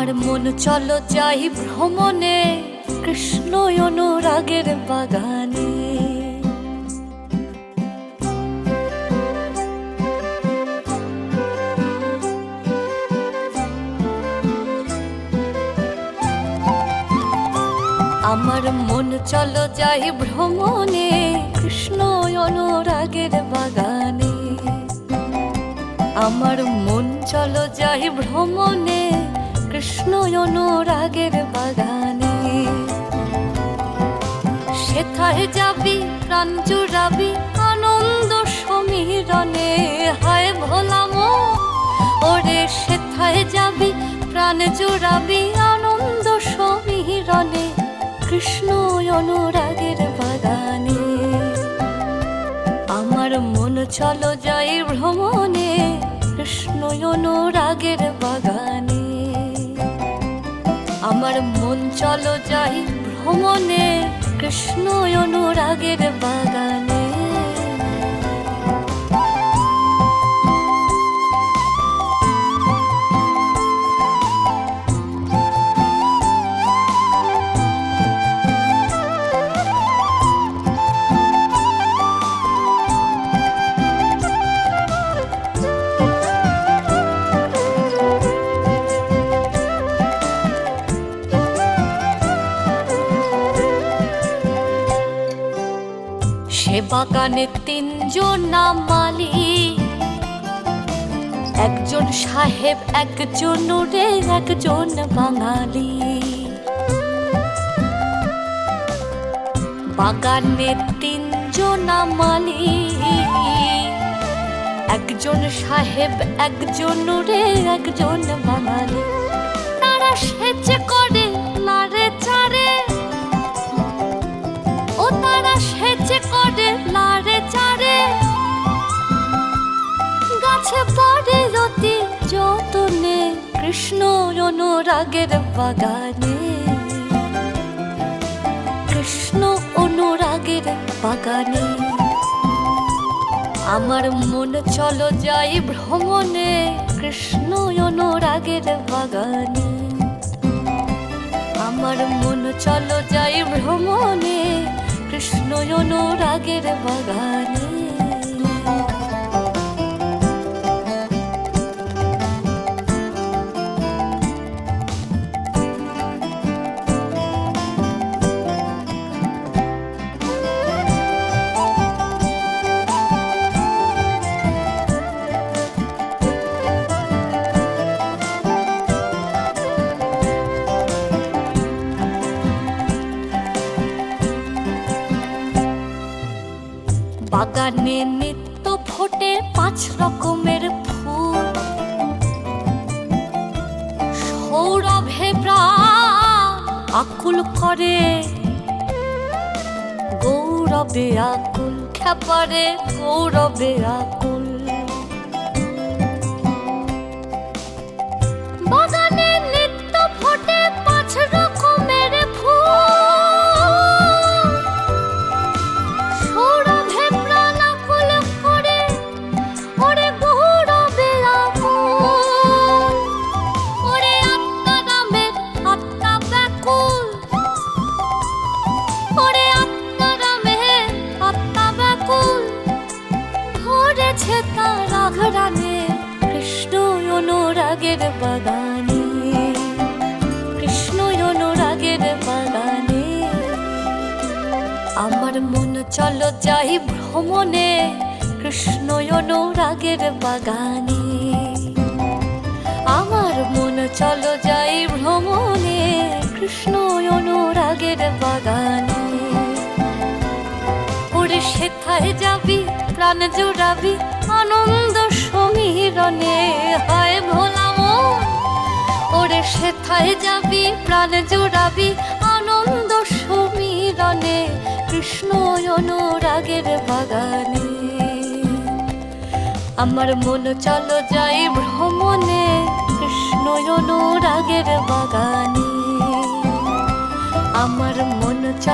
আমার মন, চলো যাই ভ্রমণে, কৃষ্ণ অনুরাগের বাগানে। আমার মন, চলো যাই ভ্রমণে, কৃষ্ণ অনুরাগের বাগানে। আমার মন, চলো যাই ভ্রমণে কৃষ্ণ অনুরাগের বাগানে। সেথায় যাবি, প্রাণ জুড়াবি আনন্দ সমীরণে। হায় ভোলাম, ওরে সেথায় যাবি, প্রাণ জুড়াবি আনন্দ সমীরণে। কৃষ্ণ অনুরাগের বাগানে। আমার মন চলো যাই ভ্রমণে কৃষ্ণ অনুরাগের বাগানে। আমার মন চলো যাই ভ্রমণে কৃষ্ণ অনুরাগের বাগানে। বাগানে তিনজন মালি একজন সাহেব, একজন রে একজন বাঙালি। বাগানে তিনজন মালি একজন সাহেব, একজন রে একজন অনুরাগের বাগানে। কৃষ্ণ অনুরাগের বাগানে। আমার মন চলো যাই ভ্রমণে, কৃষ্ণ অনুরাগের বাগানে। আমার মন চলো যাই ভ্রমণে, কৃষ্ণ অনুরাগের বাগানে। বাগানে নিত্য ফোটে পাঁচ রকমের ফুল। সৌরভে আকুল করে গৌরবে আকুল খেপারে গৌরবে আকুল। ধরেছে তার আঘরানে কৃষ্ণ অনুরাগের বাগানে কৃষ্ণ অনুরাগের বাগানে আমার মন চলো যাই ভ্রমণে কৃষ্ণ অনুরাগের বাগানে। আমার মন চলো যাই ভ্রমণে কৃষ্ণ অনুরাগের বাগানে। ওরে সেথায় যাবি প্রাণ জুড়াবি, আনন্দ সমীরণে। হয় ভোলাম ওরে সেথায় যাবি, প্রাণ জুড়াবি, আনন্দ সমীরণে। কৃষ্ণ অনুরাগের বাগানে। আমার মন চলো যাই ভ্রমণে, কৃষ্ণ অনুরাগের বাগানে। আমার মন